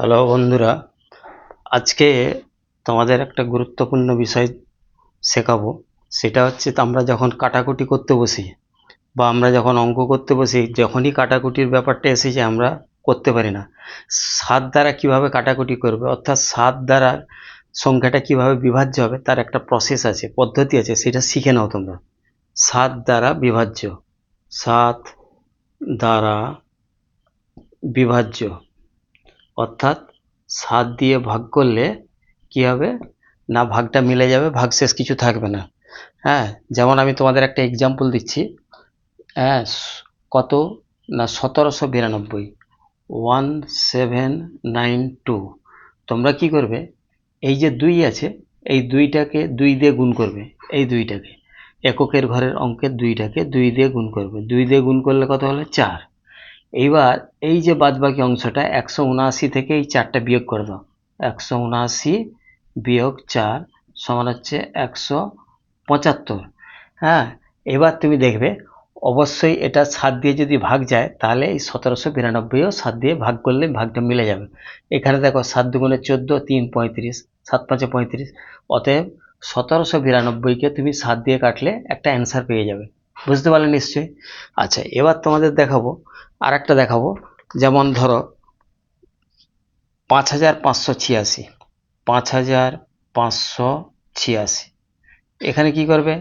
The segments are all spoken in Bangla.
হ্যালো বন্ধুরা, আজকে তোমাদের একটা গুরুত্বপূর্ণ বিষয় শেখাবো। সেটা হচ্ছে আমরা যখন কাটাকুটি করতে বসি বা আমরা যখন অঙ্ক করতে বসি, যখনই কাটাকুটির ব্যাপারটা এসেছে আমরা করতে পারি না। সাত দ্বারা কীভাবে কাটাকুটি করবে, অর্থাৎ সাত দ্বারা সংখ্যাটা কীভাবে বিভাজ্য হবে, তার একটা প্রসেস আছে, পদ্ধতি আছে, সেটা শিখে নাও তোমরা। সাত দ্বারা বিভাজ্য, সাত দ্বারা বিভাজ্য। অর্থাৎ সাত দিয়ে ভাগ করলে কি হবে? না, ভাগটা মিলে যাবে ভাগশেষ কিছু থাকবে না। হ্যাঁ যেমন আমি তোমাদের একটা এক্সাম্পল দিচ্ছি। হ্যাঁ কত? না, সতেরোশো বিরানব্বই। One seven nine two. তোমরা কি করবে? এই যে দুই আছে, এই দুইটাকে দুই দিয়ে গুণ করবে, এই দুইটাকে। এককের ঘরের অঙ্কের দুইটাকে দুই দিয়ে গুণ করবে। দুই দিয়ে গুণ করলে কত হলো? চার। এইবার এই যে বাদবাকি অংশটা একশো উনআশি থেকে এই চারটা বিয়োগ করে দাও। একশো উনআশি বিয়োগ চার সমান হচ্ছে একশো পঁচাত্তর। হ্যাঁ এবার তুমি দেখবে, অবশ্যই এটা সাত দিয়ে যদি ভাগ যায়, তাহলে এই সতেরোশো বিরানব্বইও সাত দিয়ে ভাগ করলে ভাগটা মিলে যাবে। এখানে দেখো সাত দুগুণে চোদ্দ, তিন পঁয়ত্রিশ, সাত পাঁচে পঁয়ত্রিশ। অতএব সতেরোশো বিরানব্বইকে তুমি সাত দিয়ে কাটলে একটা অ্যান্সার পেয়ে যাবে। বুঝতে পারলে নিশ্চয়ই? আচ্ছা এবার তোমাদের দেখাবো আর একটা দেখাবো। যেমন ধরো, পাঁচ হাজার পাঁচশো ছিয়াশি, পাঁচ হাজার পাঁচশো ছিয়াশি। এখানে কি করবে?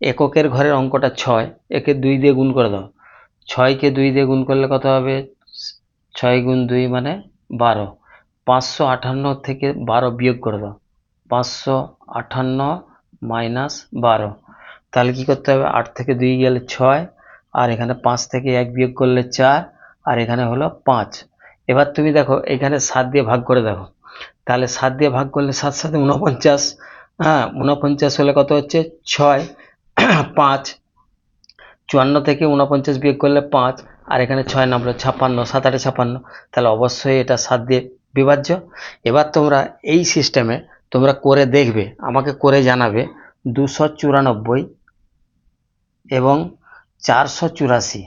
এককের ঘরের অঙ্কটা ছয়, একে দুই দিয়ে গুণ করে দাও। ছয়কে দুই দিয়ে গুণ করলে কত হবে? ছয় গুণ দুই মানে বারো। পাঁচশো আটান্ন থেকে বারো বিয়োগ করে দাও। পাঁচশো আটান্ন মাইনাস বারো। তাহলে কী করতে হবে? আট থেকে দুই গেলে ছয় আর এখানে পাঁচ থেকে এক বিয়োগ করলে চার, আর এখানে হলো পাঁচ। এবার তুমি দেখো, এখানে সাত দিয়ে ভাগ করে দেখো। তাহলে সাত দিয়ে ভাগ করলে সাত সাথে উনপঞ্চাশ হ্যাঁ উনপঞ্চাশ হলে কত হচ্ছে? ছয়, পাঁচ। চুয়ান্ন থেকে উনপঞ্চাশ বিয়োগ করলে পাঁচ, আর এখানে ছয় নম্বর ছাপ্পান্ন, সাত আটে ছাপ্পান্ন। তাহলে অবশ্যই এটা সাত দিয়ে বিভাজ্য। এবার তোমরা এই সিস্টেমে তোমরা করে দেখবে, আমাকে করে জানাবে দুশো চুরানব্বই এবং চারশো চুরাশি।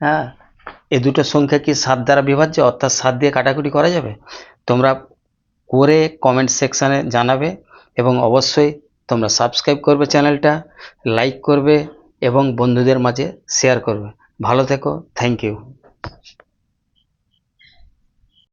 হ্যাঁ? এ দুটো সংখ্যা কি সাত দ্বারা বিভাজ্য? অর্থাৎ সাত দিয়ে কাটাকুটি করা যাবে? তোমরা করে কমেন্ট সেকশানে জানাবে এবং অবশ্যই তোমরা সাবস্ক্রাইব করবে চ্যানেলটা লাইক করবে এবং বন্ধুদের মাঝে শেয়ার করবে। ভালো থেকো থ্যাংক ইউ